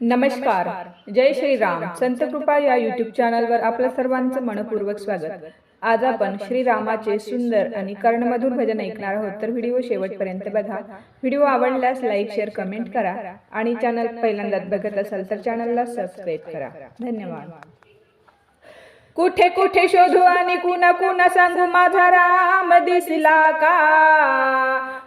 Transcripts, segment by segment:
नमस्कार. जय श्रीराम संत कृपा या युट्यूब चॅनलवर आपलं सर्वांचं मनपूर्वक स्वागत. आज आपण श्रीरामाचे सुंदर आणि कर्णमधुर भजन ऐकणार आहोत. तर व्हिडिओ शेवटपर्यंत बघा. व्हिडिओ आवडल्यास लाईक शेअर कमेंट करा आणि चॅनल पहिल्यांदाच बघत असाल तर चॅनलला सबस्क्राईब करा. धन्यवाद. कुठे कुठे शोधू आणि कुणा कुणा सांगू? माझा राम दिसला का?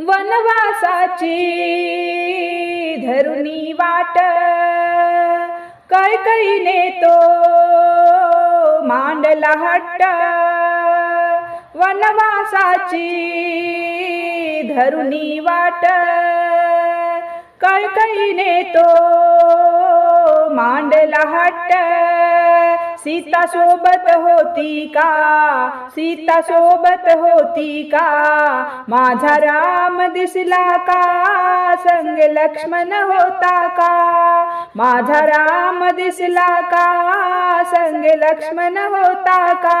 वनवासाची धरुणी वाट. कैकईने तो मांडला हट्ट. वनवासाची धरुणी वाट. कैकईने तो मांडला हट्ट. सीता सोबत होती का? सीता सोबत होती का? माझा राम दिसला का? संग लक्ष्मण होता का? माझा राम दिसला का? संग लक्ष्मण होता का?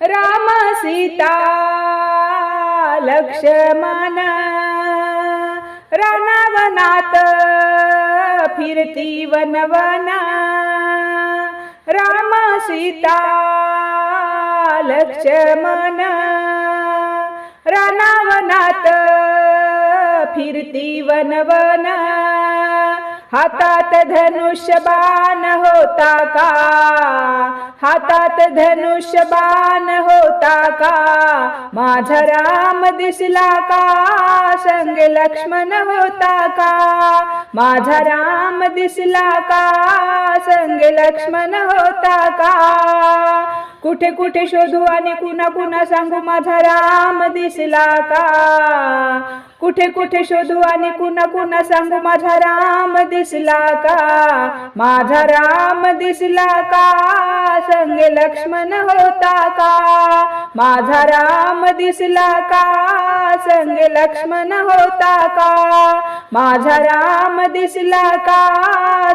राम सीता लक्ष्मण रानावनात फिरती वनवना राम सीता लक्ष्मण रानावनात फिरती वनवन हातात धनुष्य बाण होता का हातात धनुष्य बाण होता का? माझा राम दिसला का? संग लक्ष्मण होता का? माझा राम दिसला का? संग लक्ष्मण होता का? कुठे कुठे शोधू आणि कुणा कुणा सांगू माझा राम दिसला का? कुठे कुठे शोधू आणि कुणा कुणा सांगू माझा राम दिसला का? माझा राम दिसला का? संग लक्ष्मण होता का? माझा राम दिसला का? संग लक्ष्मण होता का? माझा राम दिसला का?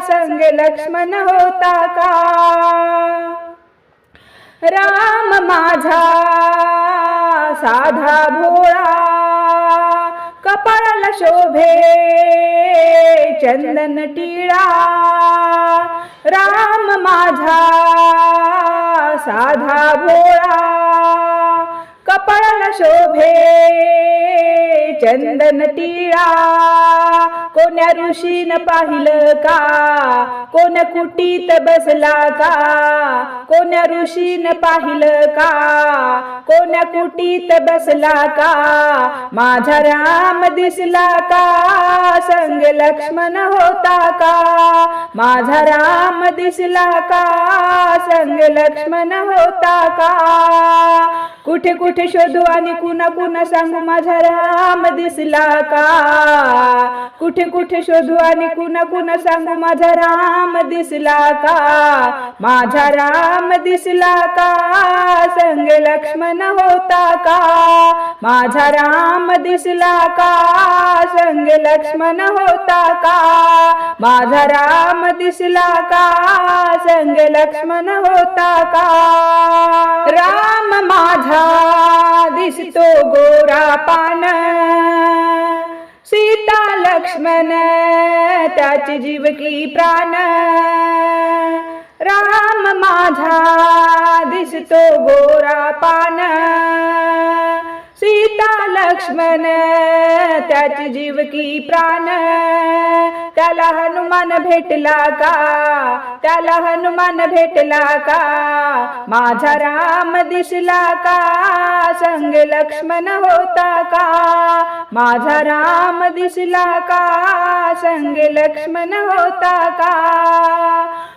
संग लक्ष्मण होता का? राम माझा साधा भोळा शोभे चंदन टिळा राम माझा साधा भोळा कपळ शोभे चंदन टिळा कोण्या ऋषीन पाहिलं का? कोण्या कुटीत बसला का? कोण्या ऋषीन पाहिलं का? कोण्या कुटीत बसला का? माझा राम दिसला का? संग लक्ष्मण होता का? माझा राम दिसला का? संग लक्ष्मण होता का? कुठे कुठे शोधू आणि कुणा कुणा सांगू माझा राम दिसला का? कुठे कुठे शोधू आणि कुणा कुणा सांगू माझा राम दिसला का? माझा राम दिसला का? संग लक्ष्मण होता का? माझा राम दिसला का? संग लक्ष्मण होता का? माझा राम दिसला का? संग लक्ष्मण होता का? राम माझा दिसतो गोरा पान लक्ष्मण त्याची जीव की प्राण. राम माझा दिसतो गोरा पान. सीता लक्ष्मण त्याची जीव की प्राण. त्याला हनुमान भेटला का? त्याला हनुमान भेटला का? माझा राम दिसला का? संग लक्ष्मण होता का? माझा राम दिसला का? संग लक्ष्मण होता का?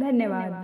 धन्यवाद.